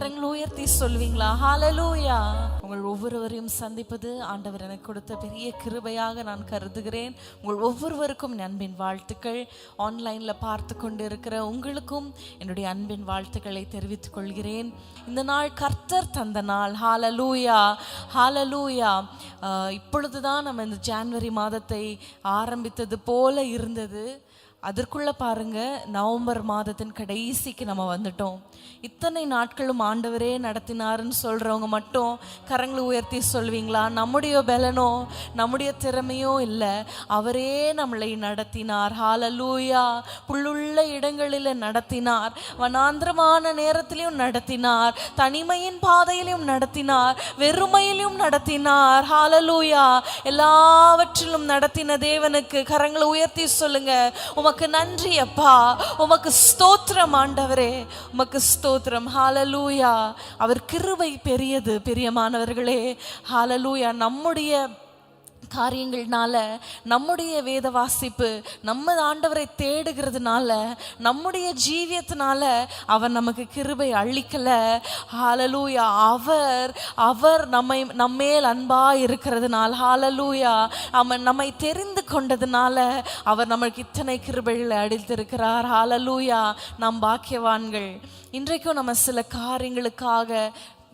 கரங்களை உயர்த்தி சொல்வீங்களா? ஹாலலூயா உங்கள் ஒவ்வொருவரையும் சந்திப்பது ஆண்டவர் எனக்கு கொடுத்த பெரிய கிருபையாக நான் கருதுகிறேன். உங்கள் ஒவ்வொருவருக்கும் என் அன்பின் வாழ்த்துக்கள். ஆன்லைனில் பார்த்து கொண்டு இருக்கிற உங்களுக்கும் என்னுடைய அன்பின் வாழ்த்துக்களை தெரிவித்துக் கொள்கிறேன். இந்த நாள் கர்த்தர் தந்த நாள். ஹாலலூயா ஹாலலூயா இப்பொழுது இப்பொழுதுதான் நம்ம இந்த ஜான்வரி மாதத்தை ஆரம்பித்தது போல இருந்தது. அதற்குள்ள பாருங்க நவம்பர் மாதத்தின் கடைசிக்கு நம்ம வந்துட்டோம். இத்தனை நாட்களும் ஆண்டவரே நடத்தினாருன்னு சொல்றவங்க மட்டும் கரங்களை உயர்த்தி சொல்வீங்களா? நம்முடைய பலனோ நம்முடைய திறமையோ இல்லை. அவரே நம்மளை நடத்தினார். ஹாலலூயா புல்லுள்ள இடங்களில் நடத்தினார். வனாந்திரமான நேரத்திலையும் நடத்தினார். தனிமையின் பாதையிலையும் நடத்தினார். வெறுமையிலும் நடத்தினார். ஹாலலூயா எல்லாவற்றிலும் நடத்தின தேவனுக்கு கரங்களை உயர்த்தி சொல்லுங்க. உமக்கு நன்றி அப்பா. உமக்கு ஸ்தோத்திரம் ஆண்டவரே. உமக்கு ஸ்தோத்திரம். ஹாலலூயா அவர் கிருவை பெரியது பிரியமானவர்களே. ஹாலலூயா நம்முடைய காரியங்கள்னால நம்முடைய வேத வாசிப்பு நம்ம ஆண்டவரை தேடுகிறதுனால நம்முடைய ஜீவியத்தினால அவர் நமக்கு கிருபை அழிக்கல ஹாலலூயா அவர் அவர் நம்மை நம்மேல் அன்பா இருக்கிறதுனால ஹாலலூயா அவன் நம்மை தெரிந்து கொண்டதுனால அவர் நமக்கு இத்தனை கிருபைகளை அடித்திருக்கிறார் ஹாலலூயா நாம் பாக்கியவான்கள். இன்றைக்கும் நம்ம சில காரியங்களுக்காக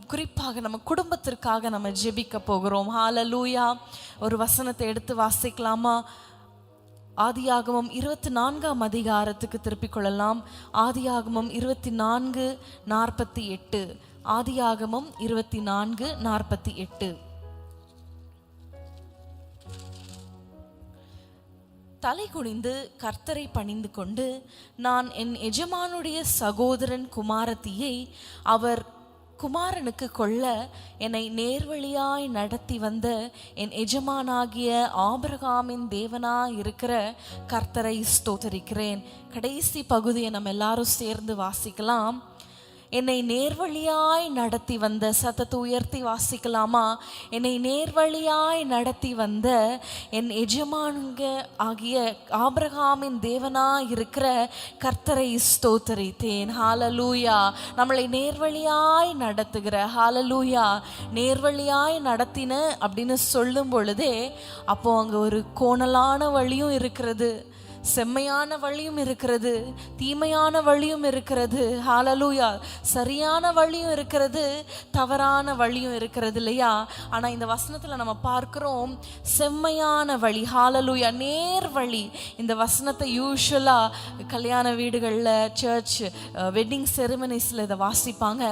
குறிப்பாக நம்ம குடும்பத்திற்காக நம்ம ஜெபிக்க போகிறோம். ஹாலலூயா ஒரு வசனத்தை எடுத்து வாசிக்கலாமா? ஆதியாகமம் இருபத்தி நான்காம் அதிகாரத்துக்கு திருப்பிக் கொள்ளலாம். ஆதியாகமம் இருபத்தி நான்கு நாற்பத்தி எட்டு. ஆதியாகமம் இருபத்தி நான்கு நாற்பத்தி எட்டு. தலை குனிந்து கர்த்தரை பணிந்து கொண்டு நான் என் எஜமானுடைய சகோதரன் குமாரத்தியை அவர் குமாரனுக்கு கொள்ள என்னை நேர்வழியாய் நடத்தி வந்த என் எஜமானாகிய ஆபிரகாமின் தேவனாய் இருக்கிற கர்த்தரை ஸ்தோத்தரிக்கிறேன். கடைசி பகுதியை நம்ம எல்லாரும் சேர்ந்து வாசிக்கலாம். என்னை நேர்வழியாய் நடத்தி வந்த சத்தத்தை உயர்த்தி வாசிக்கலாமா? என்னை நேர்வழியாய் நடத்தி வந்த என் எஜமானுங்க ஆகிய ஆபிரகாமின் தேவனாக இருக்கிற கர்த்தரை ஸ்தோத்தரித்தேன். ஹாலலூயா நம்மளை நேர்வழியாய் நடத்துகிற ஹாலலூயா நேர்வழியாய் நடத்தின அப்படின்னு சொல்லும் பொழுதே அப்போ அங்கே ஒரு கோணலான வழியும் இருக்கிறது. செம்மையான வழியும் இருக்கிறது தீமையான வழியும் இருக்கிறது ஹாலலூயா சரியான வழியும் இருக்கிறது தவறான வழியும் இருக்கிறது இல்லையா? ஆனால் இந்த வசனத்தில் நம்ம பார்க்குறோம் செம்மையான வழி ஹாலலூயா நேர் வழி. இந்த வசனத்தை யூஸ்வலாக கல்யாண வீடுகளில் சர்ச் வெட்டிங் செரிமனிஸில் இதை வாசிப்பாங்க.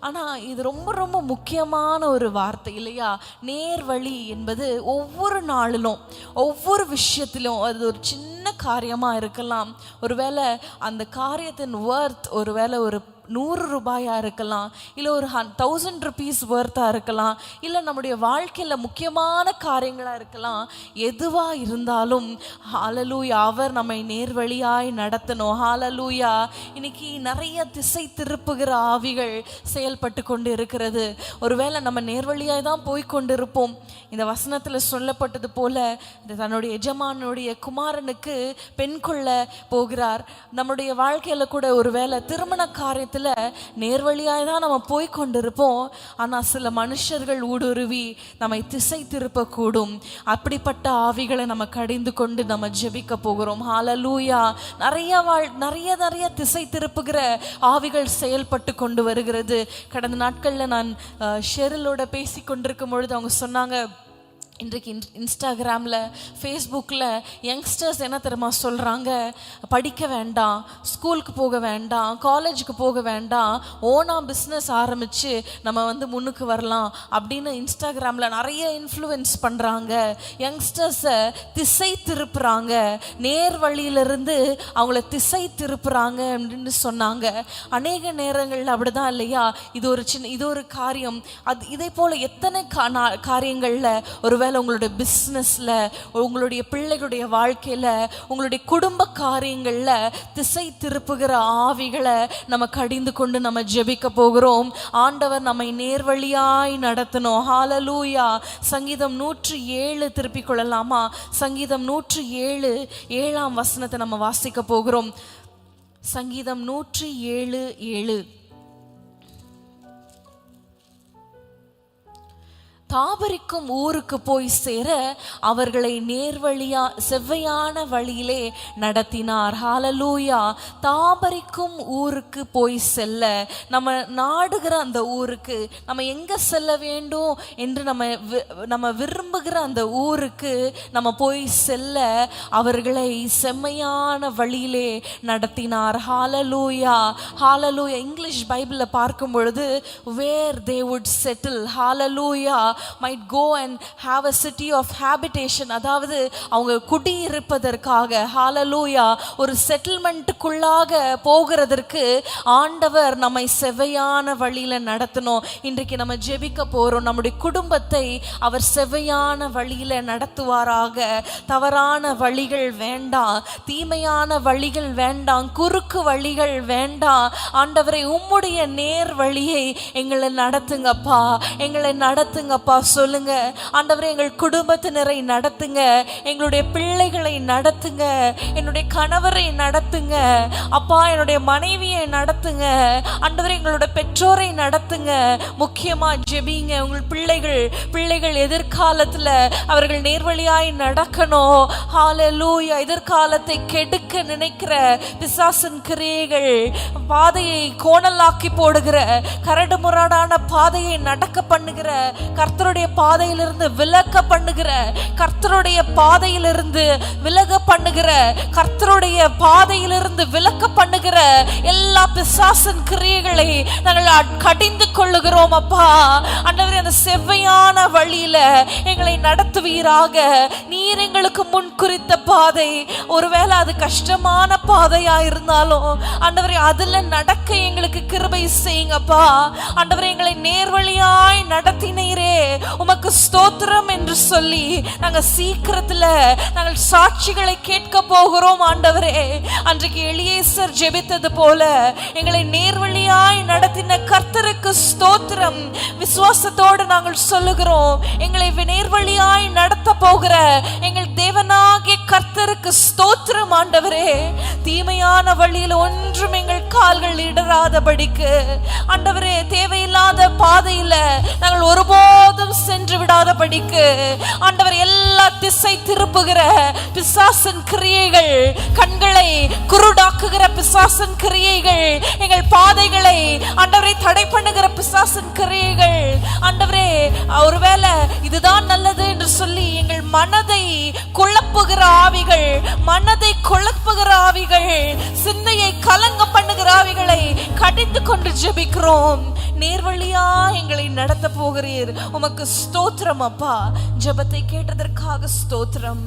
ஆனால் இது ரொம்ப ரொம்ப முக்கியமான ஒரு வார்த்தை இல்லையா? நேர் வழி என்பது ஒவ்வொரு நாளிலும் ஒவ்வொரு விஷயத்திலும் அது ஒரு சின்ன காரியமா காரியமாக இருக்கலாம். ஒருவேளை அந்த காரியத்தின் ஒர்த் ஒருவேளை ஒரு நூறு ரூபாயாக இருக்கலாம் இல்லை ஒரு ஹன் தௌசண்ட் ருபீஸ் ஒர்த்தாக இருக்கலாம் இல்லை நம்முடைய வாழ்க்கையில் முக்கியமான காரியங்களாக இருக்கலாம் எதுவாக இருந்தாலும் ஹாலலூயா அவர் நம்மை நேர்வழியாய் நடத்தணும். ஹாலலூயா இன்னைக்கு நிறைய திசை திருப்புகிற ஆவிகள் செயல்பட்டு கொண்டு இருக்கிறது ஒருவேளை நம்ம நேர்வழியாய் தான் போய் கொண்டு இருப்போம் இந்த வசனத்தில் சொல்லப்பட்டது போல இந்த தன்னுடைய எஜமானுடைய குமாரனுக்கு பெண் கொள்ள போகிறார். நம்முடைய வாழ்க்கையில் கூட ஒருவேளை திருமண காரியத்தில் நேர்வழியாய் தான் நம்ம போய் கொண்டிருப்போம். ஆனால் சில மனுஷர்கள் ஊடுருவி நம்மை திசை திருப்பக்கூடும். அப்படிப்பட்ட ஆவிகளை நம்ம கடிந்து கொண்டு நம்ம ஜெபிக்க போகிறோம். ஹாலலூயா நிறைய வாழ் நிறைய நிறைய திசை திருப்புகிற ஆவிகள் செயல்பட்டு கொண்டு வருகிறது. கடந்த நாட்களில் நான் ஷெரிலோட பேசி கொண்டிருக்கும் பொழுது அவங்க சொன்னாங்க இன்றைக்கு இன் இன்ஸ்டாகிராமில் ஃபேஸ்புக்கில் யங்ஸ்டர்ஸ் என்ன தெரியுமா சொல்கிறாங்க படிக்க வேண்டாம் ஸ்கூலுக்கு போக வேண்டாம் காலேஜுக்கு போக வேண்டாம் ஓனாக பிஸ்னஸ் ஆரம்பித்து நம்ம வந்து முன்னுக்கு வரலாம் அப்படின்னு இன்ஸ்டாகிராமில் நிறைய இன்ஃப்ளூயன்ஸ் பண்ணுறாங்க யங்ஸ்டர்ஸை திசை திருப்புறாங்க. நேர் வழியிலிருந்து அவங்கள திசை திருப்புறாங்க அப்படின்னு சொன்னாங்க. அநேக நேரங்களில் அப்படிதான் இல்லையா? இது ஒரு சின்ன இது ஒரு காரியம். அது இதே போல் எத்தனை கா நா- காரியங்களில் ஒருவேளை உங்களுடைய பிஸ்னஸில் உங்களுடைய பிள்ளைகளுடைய வாழ்க்கையில் உங்களுடைய குடும்ப காரியங்களில் திசை திருப்புகிற ஆவிகளை நம்ம கடிந்து கொண்டு நம்ம ஜெபிக்க போகிறோம். ஆண்டவர் நம்மை நேர்வழியாய் நடத்தணும். ஹாலலூயா சங்கீதம் நூற்றி ஏழு திருப்பிக் கொள்ளலாமா? சங்கீதம் நூற்றி ஏழு ஏழாம் வசனத்தை நம்ம வாசிக்க போகிறோம். சங்கீதம் நூற்றி ஏழு ஏழு. தாபரிக்கும் ஊருக்கு போய் சேர அவர்களை நேர்வழியா செவ்வையான வழியிலே நடத்தினார். ஹாலலூயா தாபரிக்கும் ஊருக்கு போய் செல்ல. நம்ம நாடுகிற அந்த ஊருக்கு நம்ம எங்க செல்ல வேண்டும் என்று நம்ம வி- நம்ம விரும்புகிற அந்த ஊருக்கு நம்ம போய் செல்ல. அவர்களை செம்மையான வழியிலே நடத்தினார். ஹாலலூயா ஹாலலூயா இங்கிலீஷ் பைபிளில் பார்க்கும் பொழுது where they would settle hallelujah might go and have a city of habitation அதாவது அவங்க குடியிருப்பதற்காக ஹாலலூயா ஒரு செட்டில்மெண்ட்டுக்குள்ளாக போகிறதற்கு ஆண்டவர் நம்மை செவையான வழியில் நடத்தணும். இன்றைக்கு நம்ம ஜெபிக்க போகிறோம் நம்முடைய குடும்பத்தை அவர் செவையான வழியில் நடத்துவாராக. தவறான வழிகள் வேண்டாம். தீமையான வழிகள் வேண்டாம். குறுக்கு வழிகள் வேண்டாம். ஆண்டவரை உம்முடைய நேர் வழியை எங்களை நடத்துங்கப்பா. எங்களை நடத்துங்கப்பா. அப்பா சொல்லுங்க. ஆண்டவரே எங்கள் குடும்பத்தினரை நடத்துங்க. எங்களுடைய பிள்ளைகளை நடத்துங்க. என்னுடைய கணவரை நடத்துங்க. அப்பா என்னுடைய மனைவியை நடத்துங்க. ஆண்டவரே எங்களுடைய பெற்றோரை நடத்துங்க. முக்கியமா ஜெபிங்க. உங்கள் பிள்ளைகள் பிள்ளைகள் எதிர்காலத்துல அவர்கள் நேர்வழியாய் நடக்கணும். ஹalleluya எதிர்காலத்தை கெடுக்க நினைக்கிற பிசாசின் கிரியைகள் பாதையை கோணலாக்கி போடுகிற கரடு முரடான பாதையை நடக்க பண்ணுகிற கர்த்தருடைய பாதையிலிருந்து விலக்க பண்ணுகிற கர்த்தருடைய பாதையிலிருந்து விலக பண்ணுகிற கர்த்தருடைய பாதையிலிருந்து விலக்க பண்ணுகிற எல்லா பிசாசின் கிரியைகளை நாங்கள் கடிந்து கொள்ளுகிறோம் அப்பா. ஆண்டவரே அந்த செவ்வையான வழியில எங்களை நடத்துவீராக. நீர் எங்களுக்கு முன் குறித்த பாதை. ஒருவேளை அது கஷ்டமான பாதையா இருந்தாலும் ஆண்டவரே அதுல நடக்க எங்களுக்கு கிருபை செய்யுங்கப்பா. ஆண்டவரே எங்களை நேர்வழியாய் நடத்தினீரே. உமக்கு ஸ்தோத்திரம் என்று சொல்லி நாங்கள் சீக்கிரத்துல நாங்கள் சாட்சிகளை கேட்க போகிறோம் ஆண்டவரே. அன்றைக்கு எளியேசர் ஜெபித்தது போல எங்களை நேர்வழியாய் நடத்தின கர்த்தருக்கு ஸ்தோத்திரம். விசுவாசத்தோடு நாங்கள் சொல்லுகிறோம் எங்களை நேர்வழியாய் நடத்த போகிற எங்கள் தேவனாகிய கர்த்தருக்கு ஸ்தோத்திரம் ஆண்டவரே. தீமையான வழியில் ஒன்றும் எங்கள் கால்கள் இடராதபடிக்கு ஆண்டவரே தேவையில்லாத பாதையில் நாங்கள் ஒருபோது ஒருபோதும் சென்று விடாதபடிக்கு ஆண்டவர் எல்லா திசை திருப்புகிற பிசாசன் கிரியைகள் கண்களை குருடாக்குகிற பிசாசன் கிரியைகள் எங்கள் பாதைகளை ஆண்டவரை தடை பண்ணுகிற பிசாசன் கிரியைகள். ஆண்டவரே ஒருவேளை இதுதான் நல்லது என்று சொல்லி எங்கள் மனதை குழப்புகிற ஆவிகள் மனதை குழப்புகிற ஆவிகள் சிந்தையை கலங்க பண்ணுகிற ஆவிகளை கடிந்து கொண்டு ஜெபிக்கிறோம். நேர்வழியா எங்களை நடத்த போகிறீர். உமக்கு உமக்கு ஸ்தோத்திரம் அப்பா. ஜபத்தை கேட்டதற்காக ஸ்தோத்திரம்.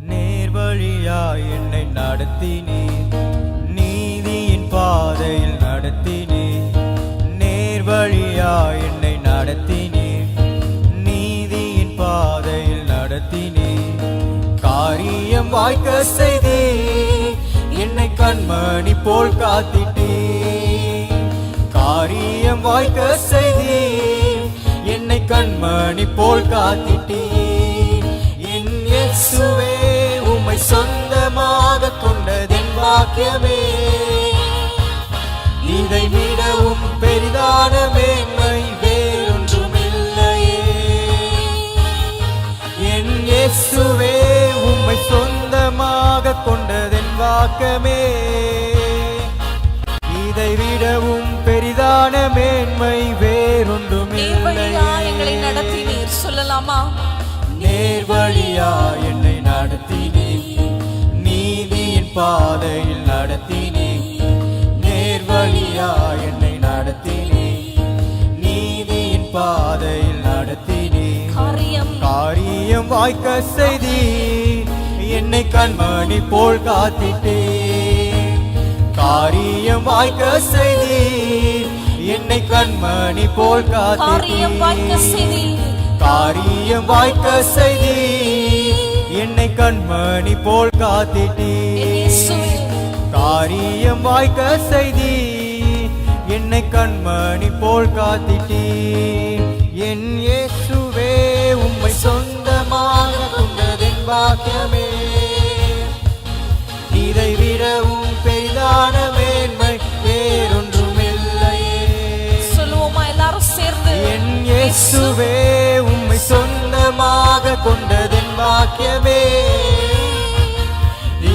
நேர் நேர்வழியா என்னை நடத்தினே நீதியின் பாதையில் நடத்தினே நேர் நேர்வழியா என்னை நடத்தினே நீதியின் பாதையில் நடத்தினே காரியம் வாய்க்க செய்தே என்னை கண்மணி போல் காத்திட்டே காரியம் வாய்க்க செய்தே கண்மணி போல் காத்திட்டே என் இயேசுவே உம்மை சொந்தமாக கொண்டதென் வாக்கியமே இதை விடவும் பெரிதான மேன்மை வேறொன்றுமில்லையே. என் இயேசுவே உம்மை சொந்தமாக கொண்டதென் வாக்கமே இதை விடவும் பெரிதான மேன்மை என்னை நடத்தினீர் நீதியின் பாதையில் நடத்தினீர் நேர்வழியா என்னை நடத்தினீர் நீதியின் பாதையில் நடத்தினீர் காரியம். காரியம் வாய்க்க செய்தி. என்னை கண்மணி போல் காத்திட்டீர் காரியம் வாய்க்க செய்தி. என்னை கண்மணி போல் செய்தி. காரியம் வாய்க்க செய்தி. என்னை கண்மணி போல் காத்திட்டீர் இயேசுவே. காரியம் வாய்க்க செய்தி. என்னை கண்மணி போல் காத்திட்டீர் என் இயேசுவே உம்மை சொந்தமாக கொண்டதென் பாக்கியமே. இதை விடவும் பெரிதான மேன்மை வேறொன்றுமில்லையே. சொல்லுவோமா எல்லாரும் சேர்ந்து. என் இயேசுவே சொந்தமாக கொண்டதென் பாக்கியமே.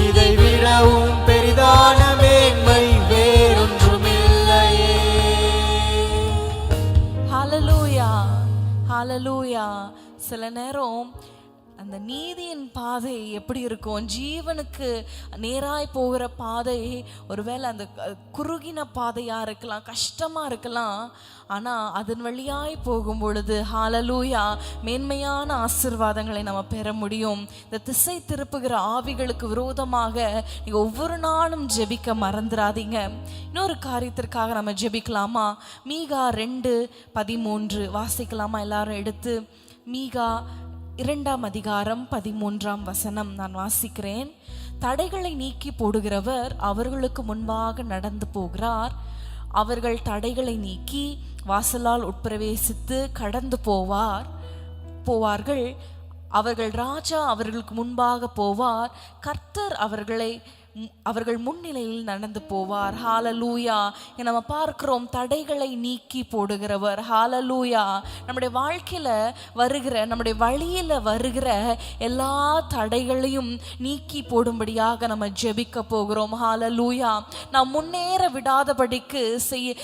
இதை விடவும் பெரிதான மேன்மை வேறொன்றுமில்லையே. ஹலலூயா ஹலலூயா சில நேரம் அந்த நீதியின் பாதை எப்படி இருக்கும்? ஜீவனுக்கு நேராய் போகிற பாதை ஒருவேளை அந்த குறுகின பாதையாக இருக்கலாம் கஷ்டமாக இருக்கலாம் ஆனால் அதன் வழியாய் போகும் பொழுது ஹாலலூயா மேன்மையான ஆசீர்வாதங்களை நம்ம பெற முடியும். இந்த திசை திருப்புகிற ஆவிகளுக்கு விரோதமாக நீங்கள் ஒவ்வொரு நாளும் ஜெபிக்க மறந்துடாதீங்க இன்னொரு காரியத்திற்காக நம்ம ஜெபிக்கலாமா? மீகா ரெண்டு பதிமூன்று வாசிக்கலாமா? எல்லாரும் எடுத்து மீகா இரண்டாம் அதிகாரம் பதிமூன்றாம் வசனம் நான் வாசிக்கிறேன். தடைகளை நீக்கி போடுகிறவர் அவர்களுக்கு முன்பாக நடந்து போகிறார். அவர்கள் தடைகளை நீக்கி வாசலால் உட்பிரவேசித்து கடந்து போவார். போவார்கள். அவர்கள் ராஜா அவர்களுக்கு முன்பாக போவார். கர்த்தர் அவர்களை அவர்கள் முன்னிலையில் நடந்து போவார். ஹாலலூயா நம்ம பார்க்கிறோம் தடைகளை நீக்கி போடுகிறவர். ஹாலலூயா நம்முடைய வாழ்க்கையில் வருகிற நம்முடைய வழியில் வருகிற எல்லா தடைகளையும் நீக்கி போடும்படியாக நம்ம ஜெபிக்க போகிறோம். ஹாலலூயா நாம் முன்னேற விடாதபடிக்கு செய்ய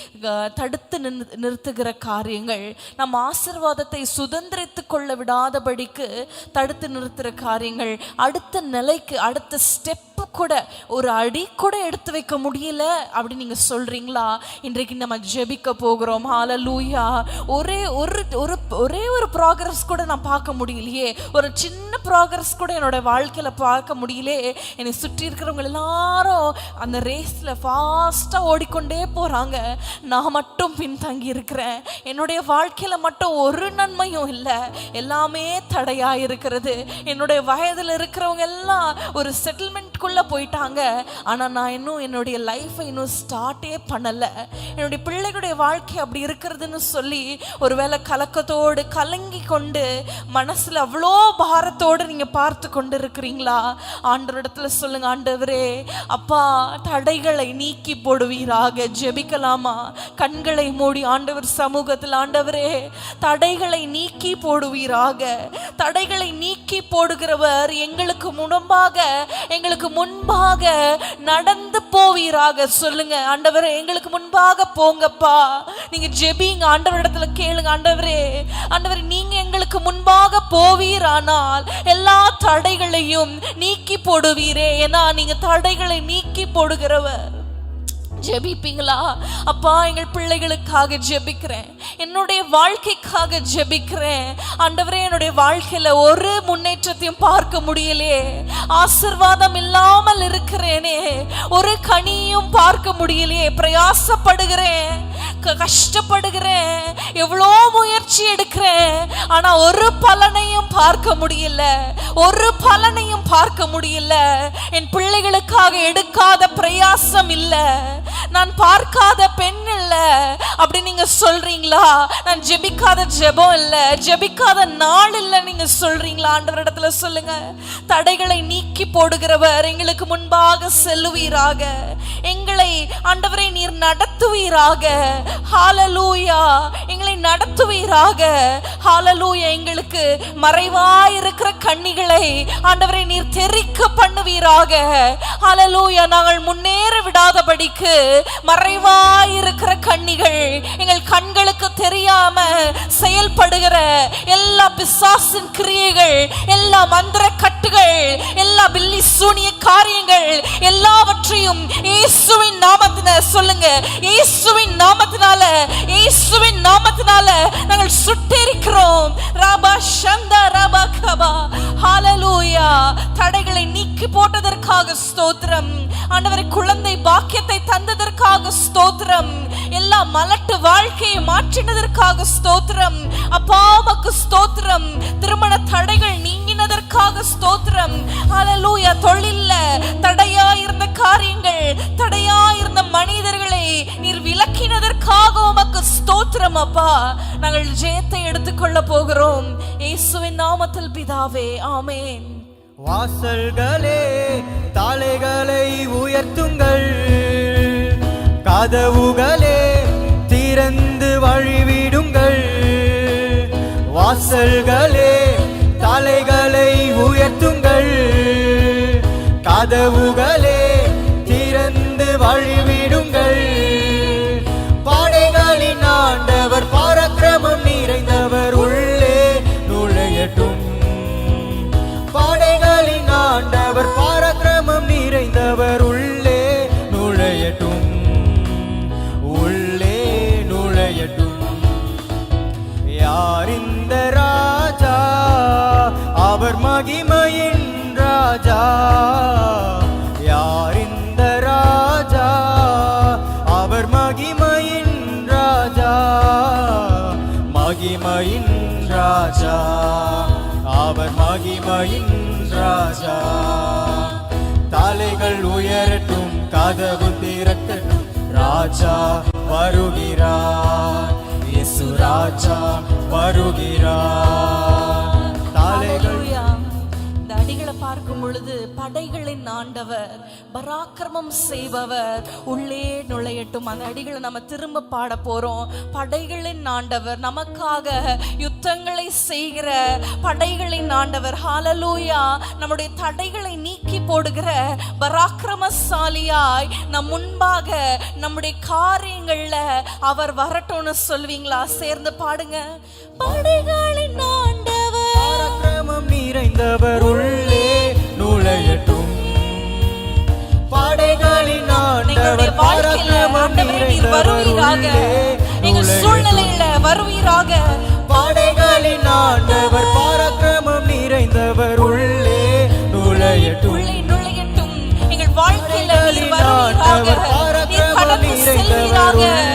தடுத்து நின்னு- நிறுத்துகிற காரியங்கள் நம் ஆசிர்வாதத்தை சுதந்திரித்து கொள்ள விடாதபடிக்கு தடுத்து நிறுத்துகிற காரியங்கள் அடுத்த நிலைக்கு அடுத்த ஸ்டெப் ஸ்டெப்பு கூட ஒரு அடி கூட எடுத்து வைக்க முடியல அப்படி நீங்க சொல்றீங்களா? இன்றைக்கு நம்ம ஜெபிக்க போகிறோம். ஹாலலூயா ஒரே ஒரு ஒரு ஒரே ஒரு ப்ராக்ரஸ் கூட நான் பார்க்க முடியலையே. ஒரு சின்ன ப்ராக்ரஸ் கூட என்னோட வாழ்க்கையில பார்க்க முடியலையே. என்னை சுற்றி இருக்கிறவங்க எல்லாரும் அந்த ரேஸ்ல ஃபாஸ்டா ஓடிக்கொண்டே போறாங்க. நான் மட்டும் பின்தங்கி இருக்கிறேன். என்னுடைய வாழ்க்கையில மட்டும் ஒரு நன்மையும் இல்லை. எல்லாமே தடையா இருக்கிறது. என்னுடைய வயதுல இருக்கிறவங்க எல்லாம் ஒரு செட்டில்மெண்ட்குள்ள போயிட்டாங்க. ஆனா நான் இன்னும் என்னுடைய லைஃப்பை இன்னும் ஸ்டார்ட்டே பண்ணல. என்னுடைய பிள்ளைகளுடைய வாழ்க்கை அப்படி இருக்கிறதுன்னு சொல்லி ஒருவேளை கலக்கத்தோடு கலங்கி கொண்டு மனசுல அவ்வளோ பாரத்தோடு நீங்கள் பார்த்து கொண்டு இருக்கிறீங்களா ஆண்டவரிடத்துல சொல்லுங்க ஆண்டவரே அப்பா தடைகளை நீக்கி போடுவீராக. ஜெபிக்கலாமா? கண்களை மூடி ஆண்டவர் சமூகத்தில் ஆண்டவரே தடைகளை நீக்கி போடுவீராக. தடைகளை நீக்கி போடுகிறவர் எங்களுக்கு முன்பாக எங்களுக்கு முன்பாக நடந்து போவீராக. சொல்லுங்க ஆண்டவரே எங்களுக்கு முன்பாக போங்கப்பா. நீங்க ஜெபிங்க ஆண்டவரிடத்துல கேளுங்க ஆண்டவரே. ஆண்டவரே நீங்க எங்களுக்கு முன்பாக போவீரானால் எல்லா தடைகளையும் நீக்கி போடுவீரே. ஏன்னா நீங்க தடைகளை நீக்கி போடுகிறவர். ஜெபிப்பீங்களா? அப்பா எங்கள் பிள்ளைகளுக்காக ஜெபிக்கிறேன். என்னுடைய வாழ்க்கைக்காக ஜெபிக்கிறேன். ஆண்டவரே என்னுடைய வாழ்க்கையில ஒரு முன்னேற்றத்தையும் பார்க்க முடியலையே ஆசிர்வாதம் இல்லாமல் இருக்கிறேனே. ஒரு கனியும் பார்க்க முடியலையே பிரயாசப்படுகிறேன். க- கஷ்டப்படுகிறேன். எவ்வளோ முயற்சி எடுக்கிறேன். ஆனா ஒரு பலனையும் பார்க்க முடியல. ஒரு பலனையும் பார்க்க முடியல. என் பிள்ளைகளுக்காக எடுக்காத பிரயாசம் இல்லை. நான் பார்க்காத பெண் இல்ல. அப்படி நீங்க சொல்றீங்களா? நான் ஜெபிக்காத ஜெபம் இல்ல. ஜெபிக்காத நாள் இல்ல நீங்க சொல்றீங்களா? ஆண்டவரிடத்துல சொல்லுங்க. தடைகளை நீக்கி போடுகிறவர் எங்களுக்கு முன்பாக செல்லுவீராக. எங்களை ஆண்டவரை நீர் நடத்துவீராக. ஹாலலூயா எங்களை நடத்துவீராக. ஹாலலூயா எங்களுக்கு மறைவாயிருக்கிற கண்ணிகளை ஆண்டவரை நீர் தெரிக்க பண்ணுவீராக. ஹாலலூயா நாங்கள் முன்னேற விடாதபடிக்கு மறைவாயிருக்கிற கண்ணிகள் எங்கள் கண்களுக்கு தெரியாம செயல்படுகிற எல்லா பிசாசின் கிரியைகள் எல்லா மந்திர கட்டுகள் எல்லா பில்லி சூனிய காரியங்கள் எல்லாவற்றையும் இயேசுவின் நாமத்தின சொல்லுங்க. இயேசுவின் நாமத்தினால இயேசுவின் நாமத்தினால நாங்கள் சுட்டிருக்கிறோம். ராபா சந்தா ராபா கபா. ஹalleluya தடைகளை நீக்கி போட்டதற்காக ஸ்தோத்திரம். ஆண்டவரை குழந்தை பாக்கியத்தை தந்ததற்காக ஸ்தோத்திரம். மலட்டு வாழ்க்கையை மாற்றினதற்காக ஸ்தோத்திரம். அப்பா மக்கு ஸ்தோத்திரம். திருமண தடைகள் நீங்கினதற்காக ஸ்தோத்திரம். அலலூயா தொழில்ல தடையா இருந்த காரியங்கள் தடையா இருந்த மனிதர்களை நீர் விளக்கினதற்காக உமக்கு ஸ்தோத்திரம் அப்பா. நாங்கள் ஜெயத்தை எடுத்துக்கொள்ள போகிறோம். இயேசுவின் நாமத்தில் பிதாவே ஆமேன். வாசல்களே தாளைகளை உயர்த்துங்கள். கதவுகளே திறந்து வழிவிடுங்கள். வாசல்களே தலைகளை உயர்த்துங்கள். கதவுகளே மகிமையின் ராஜா மகிமையின் ராஜா. அவர் மகிமையின் ராஜா. தலைகள் உயரட்டும் கதவு திறக்கட்டும் ராஜா வருகிறார். இயேசு ராஜா வருகிறார். இந்த அடிகளை பார்க்கும் பொழுது படைகளின் ஆண்டவர் பராக்கிரமம் செய்பவர். உள்ளே நுழையட்டும். அந்த அடிகளை நம்ம திரும்ப பாட போறோம். படைகளின் ஆண்டவர் நமக்காக யுத்தங்களை செய்கிற படைகளின் ஆண்டவர். ஹாலலூயா நம்முடைய தடைகளை நீக்கி போடுகிற பராக்கிரமசாலியாய் நம் முன்பாக நம்முடைய காரியங்கள்ல அவர் வரட்டும்னு சொல்வீங்களா? சேர்ந்து பாடுங்க. படைகளின் ஆண்டவர் நிறைந்தவர் உள்ளே நுழையட்டும். பாடைகளின் ஆண்டவர் நிறைந்தவர் உள்ளே எங்க நுழையட்டும். சூழ்நிலையில வருவீராக. பாடைகளின் ஆண்டவர் பராக்கிரமம் நிறைந்தவர் உள்ளே நுழையட்டும். உள்ளே நுழையட்டும். எங்கள் வாழ்க்கையில நீர் வருவீராக. நீர் கடந்து பராக்கிரமம் செல்வீராக.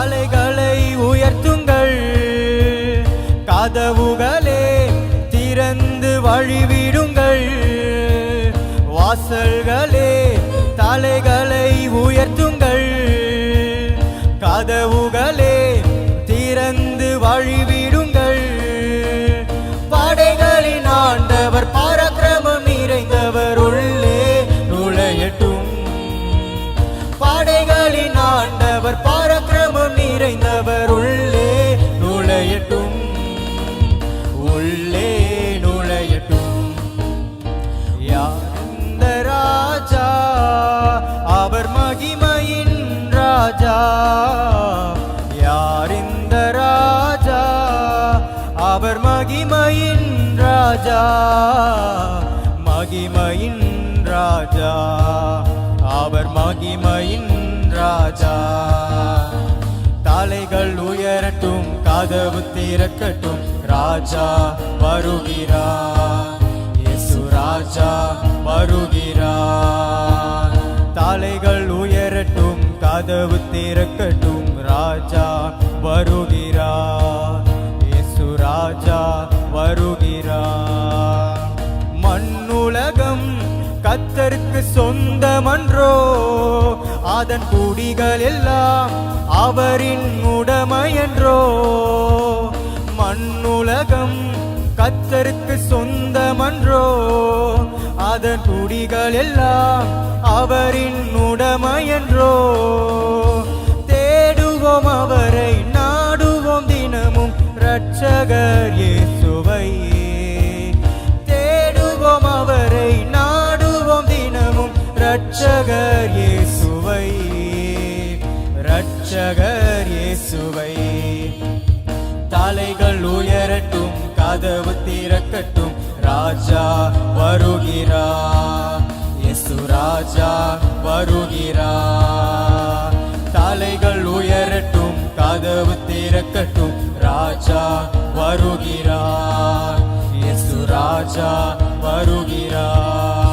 காலைகளை உயர்த்துங்கள். கதவுகளே திறந்து வழிவிடுங்கள். வாசல்களே தலைகள் பராக்கிரமம் நிறைந்தவர் உள்ளே நுழையட்டும். உள்ளே நுழையட்டும். யார் இந்த ராஜா? அவர் மகிமையின் ராஜா. யார் இந்த ராஜா? அவர் மகிமையின் ராஜா. மகிமையின் ராஜா. அவர் மகிமையின் ராஜா. கதவு திறக்கட்டும். ராஜா வருகிறார் இயேசு ராஜா வருகிறார் தலைகள் உயரட்டும் கதவு திறக்கட்டும். ராஜா வருகிறார் இயேசு ராஜா வருகிறார் மண்ணுலகம் கத்தருக்கு சொந்தமன்றோ? அதன் குடிகள் எல்லாம் அவரின் உடமையன்றோ? அதன் குடிகள் எல்லாம் அவரின் உடமையன்றோ. தேடுவோம் அவரை நாடுவோம் தினமும் இரட்சகர் இயேசுவை. தேடுவோம் அவரை நாடுவோம் தினமும் இரட்சகர் இயேசுவை. இரட்சகர் இயேசுவை. தலைகள் உயரட்டும் கதவு திறக்கட்டும் ராஜா வருகிறார். ராஜா வருகிறார் தலைகள் உயரட்டும் கதவு திறக்கட்டும் ராஜா வருகிறார் இயேசு ராஜா வருகிறார்